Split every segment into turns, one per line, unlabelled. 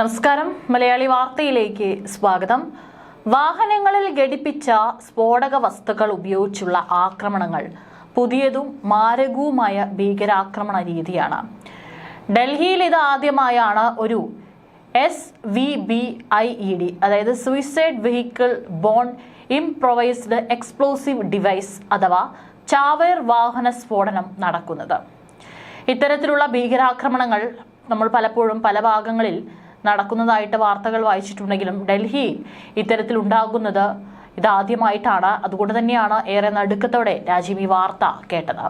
നമസ്കാരം. മലയാളി വാർത്തയിലേക്ക് സ്വാഗതം. വാഹനങ്ങളിൽ ഘടിപ്പിച്ച സ്ഫോടക വസ്തുക്കൾ ഉപയോഗിച്ചുള്ള ആക്രമണങ്ങൾ പുതിയതും മാരകവുമായ ഭീകരാക്രമണ രീതിയാണ്. ഡൽഹിയിൽ ഇത് ആദ്യമായാണ് ഒരു S V B I E D അതായത് suicide vehicle borne improvised explosive device അഥവാ ചാവേർ വാഹന സ്ഫോടനം നടക്കുന്നത്. ഇത്തരത്തിലുള്ള ഭീകരാക്രമണങ്ങൾ നമ്മൾ പലപ്പോഴും പല ഭാഗങ്ങളിൽ നടക്കുന്നതായിട്ട് വാർത്തകൾ വായിച്ചിട്ടുണ്ടെങ്കിലും ഡൽഹിയിൽ ഇത്തരത്തിൽ ഉണ്ടാകുന്നത് ഇതാദ്യമായിട്ടാണ്. അതുകൊണ്ട് തന്നെയാണ് ഏറെ നടുക്കത്തോടെ രാജ്യം ഈ വാർത്ത കേട്ടത്.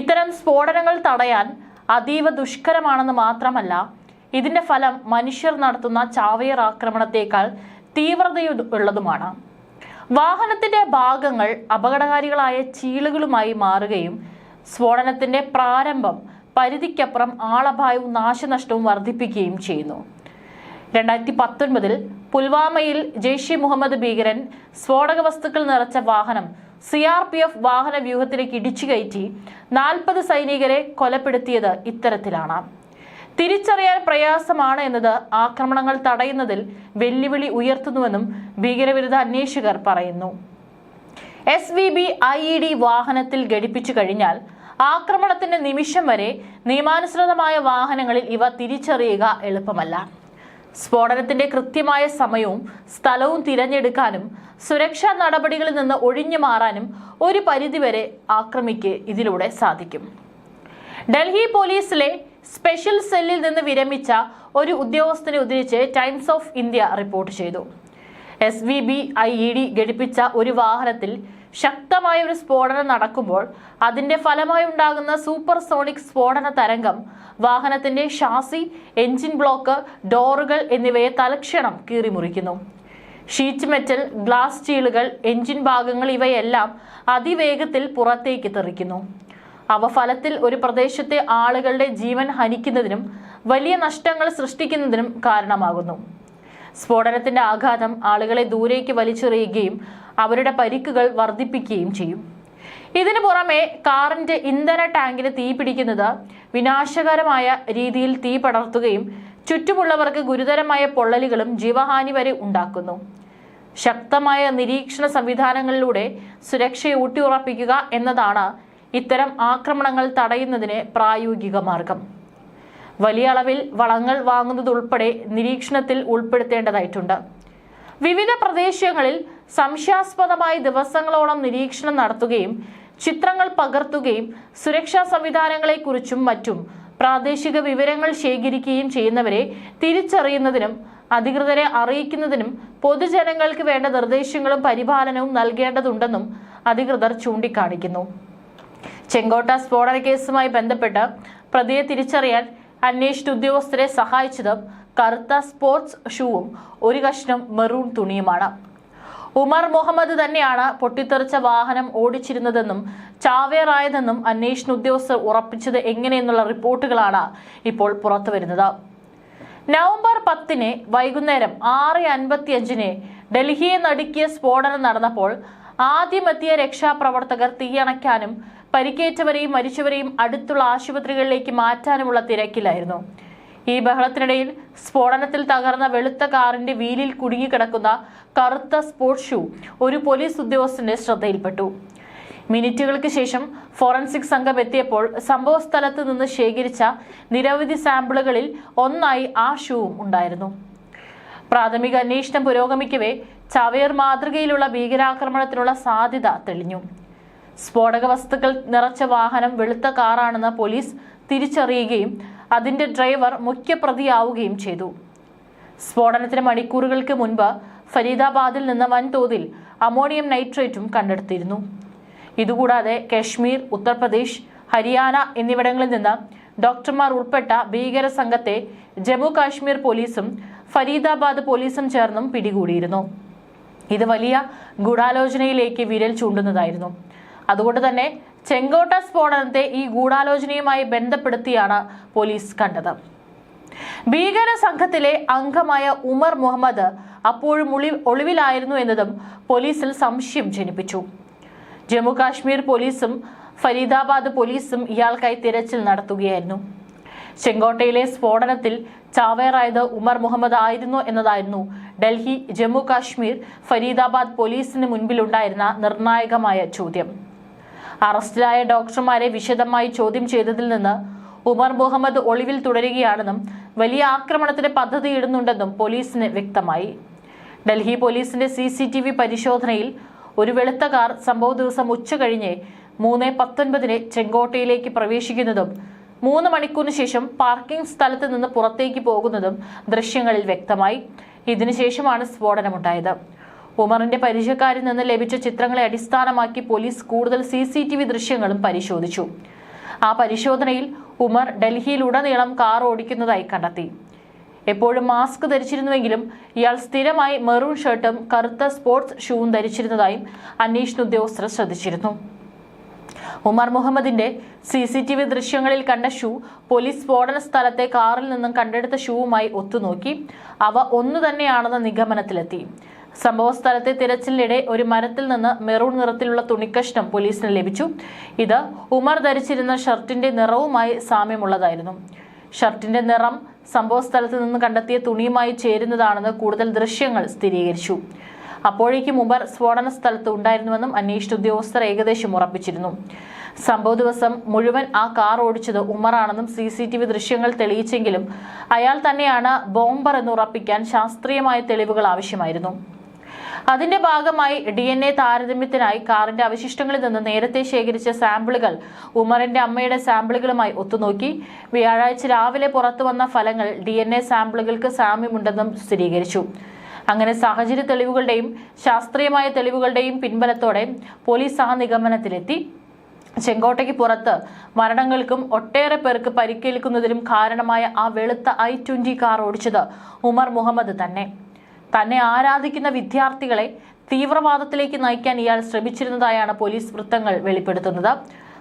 ഇത്തരം സ്ഫോടനങ്ങൾ തടയാൻ അതീവ ദുഷ്കരമാണെന്ന് മാത്രമല്ല ഇതിന്റെ ഫലം മനുഷ്യർ നടത്തുന്ന ചാവേർ ആക്രമണത്തേക്കാൾ തീവ്രതയുള്ളതുമാണ്. വാഹനത്തിന്റെ ഭാഗങ്ങൾ അപകടകാരികളായ ചീളുകളുമായി മാറുകയും സ്ഫോടനത്തിന്റെ പ്രാരംഭം പരിധിക്കപ്പുറം ആളപായവും നാശനഷ്ടവും വർദ്ധിപ്പിക്കുകയും ചെയ്യുന്നു. രണ്ടായിരത്തി പത്തൊൻപതിൽ പുൽവാമയിൽ ജെയ്ഷെ മുഹമ്മദ് ഭീകരൻ സ്ഫോടക വസ്തുക്കൾ നിറച്ച വാഹനം സി ആർ പി എഫ് വാഹന വ്യൂഹത്തിലേക്ക് ഇടിച്ചു കയറ്റി നാൽപ്പത് സൈനികരെ കൊലപ്പെടുത്തിയത് ഇത്തരത്തിലാണ്. തിരിച്ചറിയാൻ പ്രയാസമാണ് എന്നത് ആക്രമണങ്ങൾ തടയുന്നതിൽ വെല്ലുവിളി ഉയർത്തുന്നുവെന്നും ഭീകരവിരുദ്ധ അന്വേഷകർ പറയുന്നു. S V B I E D വാഹനത്തിൽ ഘടിപ്പിച്ചു കഴിഞ്ഞാൽ ആക്രമണത്തിന്റെ നിമിഷം വരെ നിയമാനുസൃതമായ വാഹനങ്ങളിൽ ഇവ തിരിച്ചറിയുക എളുപ്പമല്ല. സ്ഫോടനത്തിന്റെ കൃത്യമായ സമയവും സ്ഥലവും തിരഞ്ഞെടുക്കാനും സുരക്ഷാ നടപടികളിൽ നിന്ന് ഒഴിഞ്ഞു മാറാനും ഒരു പരിധിവരെ ആക്രമിക്ക് ഇതിലൂടെ സാധിക്കും. ഡൽഹി പോലീസിലെ സ്പെഷ്യൽ സെല്ലിൽ നിന്ന് വിരമിച്ച ഒരു ഉദ്യോഗസ്ഥനെ ഉദ്ധരിച്ച് ടൈംസ് ഓഫ് ഇന്ത്യ റിപ്പോർട്ട് ചെയ്തു. S V B I E D ഘടിപ്പിച്ച ഒരു വാഹനത്തിൽ ശക്തമായ ഒരു സ്ഫോടനം നടക്കുമ്പോൾ അതിന്റെ ഫലമായി ഉണ്ടാകുന്ന സൂപ്പർ സോണിക് സ്ഫോടന തരംഗം വാഹനത്തിന്റെ ഷാസി എഞ്ചിൻ ബ്ലോക്ക് ഡോറുകൾ എന്നിവയെ തലക്ഷണം കീറിമുറിക്കുന്നു. ഷീറ്റ് മെറ്റൽ ഗ്ലാസ് സ്റ്റീലുകൾ എഞ്ചിൻ ഭാഗങ്ങൾ ഇവയെല്ലാം അതിവേഗത്തിൽ പുറത്തേക്ക് തെറിക്കുന്നു. അവ ഫലത്തിൽ ഒരു പ്രദേശത്തെ ആളുകളുടെ ജീവൻ ഹനിക്കുന്നതിനും വലിയ നഷ്ടങ്ങൾ സൃഷ്ടിക്കുന്നതിനും കാരണമാകുന്നു. സ്ഫോടനത്തിന്റെ ആഘാതം ആളുകളെ ദൂരേക്ക് വലിച്ചെറിയുകയും അവരുടെ പരിക്കുകൾ വർദ്ധിപ്പിക്കുകയും ചെയ്യും. ഇതിനു പുറമെ കാറിന്റെ ഇന്ധന ടാങ്കിന് തീ പിടിക്കുന്നത് വിനാശകരമായ രീതിയിൽ തീ പടർത്തുകയും ചുറ്റുമുള്ളവർക്ക് ഗുരുതരമായ പൊള്ളലുകളും ജീവഹാനി വരെ ഉണ്ടാക്കുന്നു. ശക്തമായ നിരീക്ഷണ സംവിധാനങ്ങളിലൂടെ സുരക്ഷ ഊട്ടിയുറപ്പിക്കുക എന്നതാണ് ഇത്തരം ആക്രമണങ്ങൾ തടയുന്നതിന് പ്രായോഗിക മാർഗം. വലിയ അളവിൽ വളങ്ങൾ വാങ്ങുന്നതുൾപ്പെടെ നിരീക്ഷണത്തിൽ ഉൾപ്പെടുത്തേണ്ടതായിട്ടുണ്ട്. വിവിധ പ്രദേശങ്ങളിൽ സംശയാസ്പദമായി ദിവസങ്ങളോളം നിരീക്ഷണം നടത്തുകയും ചിത്രങ്ങൾ പകർത്തുകയും സുരക്ഷാ സംവിധാനങ്ങളെക്കുറിച്ചും മറ്റും പ്രാദേശിക വിവരങ്ങൾ ശേഖരിക്കുകയും ചെയ്യുന്നവരെ തിരിച്ചറിയുന്നതിനും അധികൃതരെ അറിയിക്കുന്നതിനും പൊതുജനങ്ങൾക്ക് വേണ്ട നിർദ്ദേശങ്ങളും പരിപാലനവും നൽകേണ്ടതുണ്ടെന്നും അധികൃതർ ചൂണ്ടിക്കാണിക്കുന്നു. ചെങ്കോട്ട സ്ഫോടന കേസുമായി ബന്ധപ്പെട്ട് പ്രതിയെ തിരിച്ചറിയാൻ അന്വേഷിച്ച ഉദ്യോഗസ്ഥരെ സഹായിച്ചത് കറുത്ത സ്പോർട്സ് ഷൂവും ഒരു കഷ്ണം മെറൂൺ തുണിയുമാണ്. ഉമർ മുഹമ്മദ് തന്നെയാണ് പൊട്ടിത്തെറിച്ച വാഹനം ഓടിച്ചിരുന്നതെന്നും ചാവേറായതെന്നും അന്വേഷണ ഉദ്യോഗസ്ഥർ ഉറപ്പിച്ചത് എങ്ങനെയെന്നുള്ള റിപ്പോർട്ടുകളാണ് ഇപ്പോൾ പുറത്തുവരുന്നത്. നവംബർ പത്തിന് വൈകുന്നേരം ആറ് അൻപത്തിയഞ്ചിന് ഡൽഹിയെ നടുക്കിയ സ്ഫോടനം നടന്നപ്പോൾ ആദ്യമെത്തിയ രക്ഷാപ്രവർത്തകർ തീയണയ്ക്കാനും പരിക്കേറ്റവരെയും മരിച്ചവരെയും അടുത്തുള്ള ആശുപത്രികളിലേക്ക് മാറ്റാനുമുള്ള തിരക്കിലായിരുന്നു. ഈ ബഹളത്തിനിടയിൽ സ്ഫോടനത്തിൽ തകർന്ന വെളുത്ത കാറിന്റെ വീലിൽ കുടുങ്ങിക്കിടക്കുന്ന കറുത്ത സ്പോർട്സ് ഷൂ ഒരു പോലീസ് ഉദ്യോഗസ്ഥന്റെ ശ്രദ്ധയിൽപ്പെട്ടു. മിനിറ്റുകൾക്ക് ശേഷം ഫോറൻസിക് സംഘം എത്തിയപ്പോൾ സംഭവ സ്ഥലത്ത് നിന്ന് ശേഖരിച്ച നിരവധി സാമ്പിളുകളിൽ ഒന്നായി ആ ഷൂവും ഉണ്ടായിരുന്നു. പ്രാഥമിക അന്വേഷണം പുരോഗമിക്കവേ ചവേർ മാതൃകയിലുള്ള ഭീകരാക്രമണത്തിനുള്ള സാധ്യത തെളിഞ്ഞു. സ്ഫോടക വസ്തുക്കൾ നിറച്ച വാഹനം വെളുത്ത കാറാണെന്ന് പോലീസ് തിരിച്ചറിയുകയും അതിന്റെ ഡ്രൈവർ മുഖ്യപ്രതിയാവുകയും ചെയ്തു. സ്ഫോടനത്തിന് മണിക്കൂറുകൾക്ക് മുൻപ് ഫരീദാബാദിൽ നിന്ന് വൻതോതിൽ അമോണിയം നൈട്രേറ്റും കണ്ടെടുത്തിരുന്നു. ഇതുകൂടാതെ കശ്മീർ ഉത്തർപ്രദേശ് ഹരിയാന എന്നിവിടങ്ങളിൽ നിന്ന് ഡോക്ടർമാർ ഉൾപ്പെട്ട ഭീകര സംഘത്തെ ജമ്മു കാശ്മീർ പോലീസും ഫരീദാബാദ് പോലീസും ചേർന്നും പിടികൂടിയിരുന്നു. ഇത് വലിയ ഗൂഢാലോചനയിലേക്ക് വിരൽ ചൂണ്ടുന്നതായിരുന്നു. അതുകൊണ്ട് തന്നെ ചെങ്കോട്ട സ്ഫോടനത്തെ ഈ ഗൂഢാലോചനയുമായി ബന്ധപ്പെടുത്തിയാണ് പോലീസ് കണ്ടത്. ഭീകര സംഘത്തിലെ അംഗമായ ഉമർ മുഹമ്മദ് അപ്പോഴും ഒളി ഒളിവിലായിരുന്നു എന്നതും പോലീസിൽ സംശയം ജനിപ്പിച്ചു. ജമ്മു കാശ്മീർ പോലീസും ഫരീദാബാദ് പോലീസും ഇയാൾക്കായി തിരച്ചിൽ നടത്തുകയായിരുന്നു. ചെങ്കോട്ടയിലെ സ്ഫോടനത്തിൽ ചാവേറായത് ഉമർ മുഹമ്മദ് ആയിരുന്നു എന്നതായിരുന്നു ഡൽഹി ജമ്മു കാശ്മീർ ഫരീദാബാദ് പോലീസിന് മുൻപിലുണ്ടായിരുന്ന നിർണായകമായ ചോദ്യം. അറസ്റ്റിലായ ഡോക്ടർമാരെ വിശദമായി ചോദ്യം ചെയ്തതിൽ നിന്ന് ഉമർ മുഹമ്മദ് ഒളിവിൽ തുടരുകയാണെന്നും വലിയ ആക്രമണത്തിന് പദ്ധതിയിടുന്നുണ്ടെന്നും പോലീസിന് വ്യക്തമായി. ഡൽഹി പോലീസിന്റെ സി സി ടി വി പരിശോധനയിൽ ഒരു വെളുത്ത കാർ സംഭവ ദിവസം ഉച്ച കഴിഞ്ഞ് മൂന്ന് പത്തൊൻപതിന് ചെങ്കോട്ടയിലേക്ക് പ്രവേശിക്കുന്നതും മൂന്ന് മണിക്കൂറിന് ശേഷം പാർക്കിംഗ് സ്ഥലത്ത് നിന്ന് പുറത്തേക്ക് പോകുന്നതും ദൃശ്യങ്ങളിൽ വ്യക്തമായി. ഇതിനുശേഷമാണ് സ്ഫോടനമുണ്ടായത്. ഉമറിന്റെ പരിചയക്കാരിൽ നിന്ന് ലഭിച്ച ചിത്രങ്ങളെ അടിസ്ഥാനമാക്കി പോലീസ് കൂടുതൽ സി ദൃശ്യങ്ങളും പരിശോധിച്ചു. ആ പരിശോധനയിൽ ഉമർ ഡൽഹിയിലുടനീളം കാർ ഓടിക്കുന്നതായി കണ്ടെത്തി. എപ്പോഴും മാസ്ക് ധരിച്ചിരുന്നുവെങ്കിലും ഇയാൾ സ്ഥിരമായി മെറൂൺ ഷർട്ടും കറുത്ത സ്പോർട്സ് ഷൂവും ധരിച്ചിരുന്നതായും അന്വേഷണ ഉദ്യോഗസ്ഥർ ശ്രദ്ധിച്ചിരുന്നു. ഉമർ മുഹമ്മദിന്റെ സി സി ടി വി ദൃശ്യങ്ങളിൽ കണ്ട ഷൂ പോലീസ് സ്ഫോടന സ്ഥലത്തെ കാറിൽ നിന്നും കണ്ടെടുത്ത ഷൂവുമായി ഒത്തുനോക്കി. അവ ഒന്നു തന്നെയാണെന്ന നിഗമനത്തിലെത്തി. സംഭവ സ്ഥലത്തെ തിരച്ചിലിനിടെ ഒരു മരത്തിൽ നിന്ന് മെറൂൺ നിറത്തിലുള്ള തുണിക്കഷ്ണം പോലീസിന് ലഭിച്ചു. ഇത് ഉമർ ധരിച്ചിരുന്ന ഷർട്ടിന്റെ നിറവുമായി സാമ്യമുള്ളതായിരുന്നു. ഷർട്ടിന്റെ നിറം സംഭവ സ്ഥലത്ത് നിന്ന് കണ്ടെത്തിയ തുണിയുമായി ചേരുന്നതാണെന്ന് കൂടുതൽ ദൃശ്യങ്ങൾ സ്ഥിരീകരിച്ചു. അപ്പോഴേക്കും ഉമർ സ്ഫോടന സ്ഥലത്ത് ഉണ്ടായിരുന്നുവെന്നും അന്വേഷണ ഉദ്യോഗസ്ഥർ ഏകദേശം ഉറപ്പിച്ചിരുന്നു. സംഭവ ദിവസം മുഴുവൻ ആ കാർ ഓടിച്ചത് ഉമറാണെന്നും സി സി ടി വി ദൃശ്യങ്ങൾ തെളിയിച്ചെങ്കിലും അയാൾ തന്നെയാണ് ബോംബർ എന്ന് ഉറപ്പിക്കാൻ ശാസ്ത്രീയമായ തെളിവുകൾ ആവശ്യമായിരുന്നു. അതിന്റെ ഭാഗമായി ഡി എൻ എ താരതമ്യത്തിനായി കാറിന്റെ അവശിഷ്ടങ്ങളിൽ നിന്ന് നേരത്തെ ശേഖരിച്ച സാമ്പിളുകൾ ഉമറിന്റെ അമ്മയുടെ സാമ്പിളുകളുമായി ഒത്തുനോക്കി. വ്യാഴാഴ്ച രാവിലെ പുറത്തു വന്ന ഫലങ്ങൾ ഡി എൻ എ സാമ്പിളുകൾക്ക് സാമ്യമുണ്ടെന്നും സ്ഥിരീകരിച്ചു. അങ്ങനെ സാഹചര്യ തെളിവുകളുടെയും ശാസ്ത്രീയമായ തെളിവുകളുടെയും പിൻബലത്തോടെ പോലീസ് സഹ നിഗമനത്തിലെത്തി ചെങ്കോട്ടയ്ക്ക് പുറത്ത് മരണങ്ങൾക്കും ഒട്ടേറെ പേർക്ക് പരിക്കേൽക്കുന്നതിനും കാരണമായ ആ വെളുത്ത ഐ ട്വന്റി കാർ ഓടിച്ചത് ഉമർ മുഹമ്മദ് തന്നെ. തന്നെ ആരാധിക്കുന്ന വിദ്യാർത്ഥികളെ തീവ്രവാദത്തിലേക്ക് നയിക്കാൻ ഇയാൾ ശ്രമിച്ചിരുന്നതായാണ് പോലീസ് വൃത്തങ്ങൾ വെളിപ്പെടുത്തുന്നത്.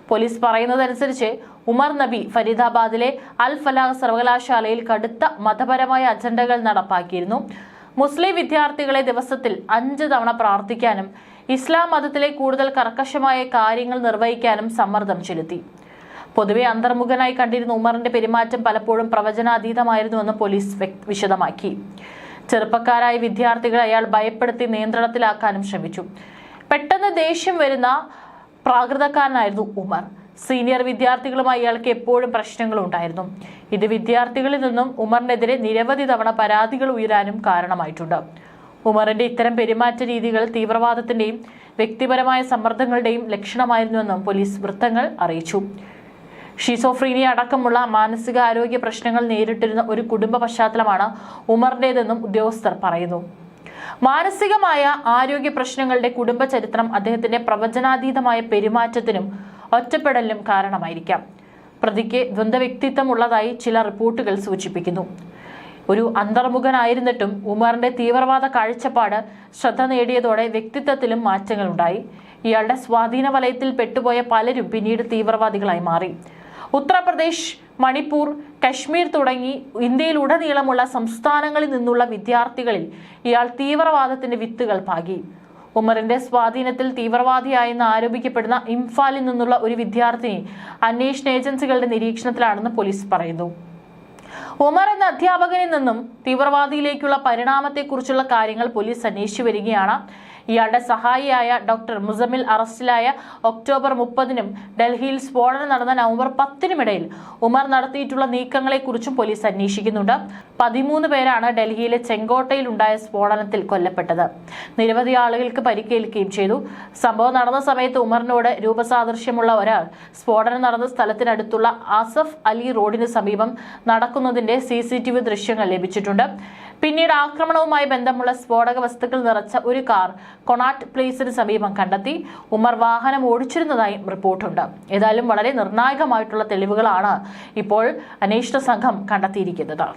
പോലീസ് പറയുന്നതനുസരിച്ച് ഉമർ നബി ഫരീദാബാദിലെ അൽ ഫലാഹ് സർവകലാശാലയിൽ കടുത്ത മതപരമായ അജണ്ടകൾ നടപ്പാക്കിയിരുന്നു. മുസ്ലിം വിദ്യാർത്ഥികളെ ദിവസത്തിൽ അഞ്ച് തവണ പ്രാർത്ഥിക്കാനും ഇസ്ലാം മതത്തിലെ കൂടുതൽ കർക്കശമായ കാര്യങ്ങൾ നിർവഹിക്കാനും സമ്മർദ്ദം ചെലുത്തി. പൊതുവെ അന്തർമുഖനായി കണ്ടിരുന്ന ഉമറിന്റെ പെരുമാറ്റം പലപ്പോഴും പ്രവചനാതീതമായിരുന്നുവെന്ന് പോലീസ് വിശദമാക്കി. ചെറുപ്പക്കാരായ വിദ്യാർത്ഥികളെ അയാൾ ഭയപ്പെടുത്തി നിയന്ത്രണത്തിലാക്കാനും ശ്രമിച്ചു. പെട്ടെന്ന് ദേഷ്യം വരുന്ന പ്രാകൃതക്കാരനായിരുന്നു ഉമർ. സീനിയർ വിദ്യാർത്ഥികളുമായി അയാൾക്ക് എപ്പോഴും പ്രശ്നങ്ങളുണ്ടായിരുന്നു. ഇത് വിദ്യാർത്ഥികളിൽ നിന്നും ഉമറിനെതിരെ നിരവധി തവണ പരാതികൾ ഉയരാനും കാരണമായിട്ടുണ്ട്. ഉമറിന്റെ ഇത്തരം പെരുമാറ്റ രീതികൾ തീവ്രവാദത്തിന്റെയും വ്യക്തിപരമായ സമ്മർദ്ദങ്ങളുടെയും ലക്ഷണമായിരുന്നുവെന്നും പോലീസ് വൃത്തങ്ങൾ അറിയിച്ചു. ഷിസോഫ്രീനിയ അടക്കമുള്ള മാനസികാരോഗ്യ പ്രശ്നങ്ങൾ നേരിട്ടിരുന്ന ഒരു കുടുംബ പശ്ചാത്തലമാണ് ഉമറിന്റേതെന്നും ഉദ്യോഗസ്ഥർ പറയുന്നു. മാനസികമായ ആരോഗ്യ പ്രശ്നങ്ങളുടെ കുടുംബ ചരിത്രം അദ്ദേഹത്തിന്റെ പ്രവചനാതീതമായ പെരുമാറ്റത്തിനും ഒറ്റപ്പെടലിനും കാരണമായിരിക്കാം. പ്രതിക്ക് ദ്വന്ദ്വ വ്യക്തിത്വമുള്ളതായി ചില റിപ്പോർട്ടുകൾ സൂചിപ്പിക്കുന്നു. ഒരു അന്തർമുഖനായിരുന്നിട്ടും ഉമറിന്റെ തീവ്രവാദ കാഴ്ചപ്പാട് ശ്രദ്ധ നേടിയതോടെ വ്യക്തിത്വത്തിലും മാറ്റങ്ങളുണ്ടായി. ഇയാളുടെ സ്വാധീന വലയത്തിൽ പെട്ടുപോയ പലരും പിന്നീട് തീവ്രവാദികളായി മാറി. ഉത്തർപ്രദേശ് മണിപ്പൂർ കശ്മീർ തുടങ്ങി ഇന്ത്യയിലുടനീളമുള്ള സംസ്ഥാനങ്ങളിൽ നിന്നുള്ള വിദ്യാർത്ഥികളിൽ ഇയാൾ തീവ്രവാദത്തിന്റെ വിത്തുകൾ പാകി. ഉമറിന്റെ സ്വാധീനത്തിൽ തീവ്രവാദിയായെന്ന് ആരോപിക്കപ്പെടുന്ന ഇംഫാലിൽ നിന്നുള്ള ഒരു വിദ്യാർത്ഥിനി അന്വേഷണ ഏജൻസികളുടെ നിരീക്ഷണത്തിലാണെന്ന് പോലീസ് പറയുന്നു. ഉമർ എന്ന അധ്യാപകനിൽ നിന്നും തീവ്രവാദിയിലേക്കുള്ള പരിണാമത്തെക്കുറിച്ചുള്ള കാര്യങ്ങൾ പോലീസ് അന്വേഷിച്ചു വരികയാണ്. ഇയാളുടെ സഹായിയായ ഡോക്ടർ മുസമിൽ അറസ്റ്റിലായ ഒക്ടോബർ മുപ്പതിനും ഡൽഹിയിൽ സ്ഫോടനം നടന്ന നവംബർ പത്തിനുമിടയിൽ ഉമർ നടത്തിയിട്ടുള്ള നീക്കങ്ങളെക്കുറിച്ചും പോലീസ് അന്വേഷിക്കുന്നുണ്ട്. പതിമൂന്ന് പേരാണ് ഡൽഹിയിലെ ചെങ്കോട്ടയിൽ ഉണ്ടായ സ്ഫോടനത്തിൽ കൊല്ലപ്പെട്ടത്. നിരവധി ആളുകൾക്ക് പരിക്കേൽക്കുകയും ചെയ്തു. സംഭവം നടന്ന സമയത്ത് ഉമറിനോട് രൂപസാദൃശ്യമുള്ള ഒരാൾ സ്ഫോടനം നടന്ന സ്ഥലത്തിനടുത്തുള്ള ആസഫ് അലി റോഡിന് സമീപം നടക്കുന്നതിന്റെ സി ദൃശ്യങ്ങൾ ലഭിച്ചിട്ടുണ്ട്. പിന്നീട് ആക്രമണവുമായി ബന്ധമുള്ള സ്ഫോടക വസ്തുക്കൾ നിറച്ച ഒരു കാർ കൊണാട്ട് പ്ലേസിന് സമീപം കണ്ടെത്തി. ഉമർ വാഹനം ഓടിച്ചിരുന്നതായും റിപ്പോർട്ടുണ്ട്. ഏതായാലും വളരെ നിർണായകമായിട്ടുള്ള തെളിവുകളാണ് ഇപ്പോൾ അന്വേഷണ സംഘം കണ്ടെത്തിയിരിക്കുന്നത്.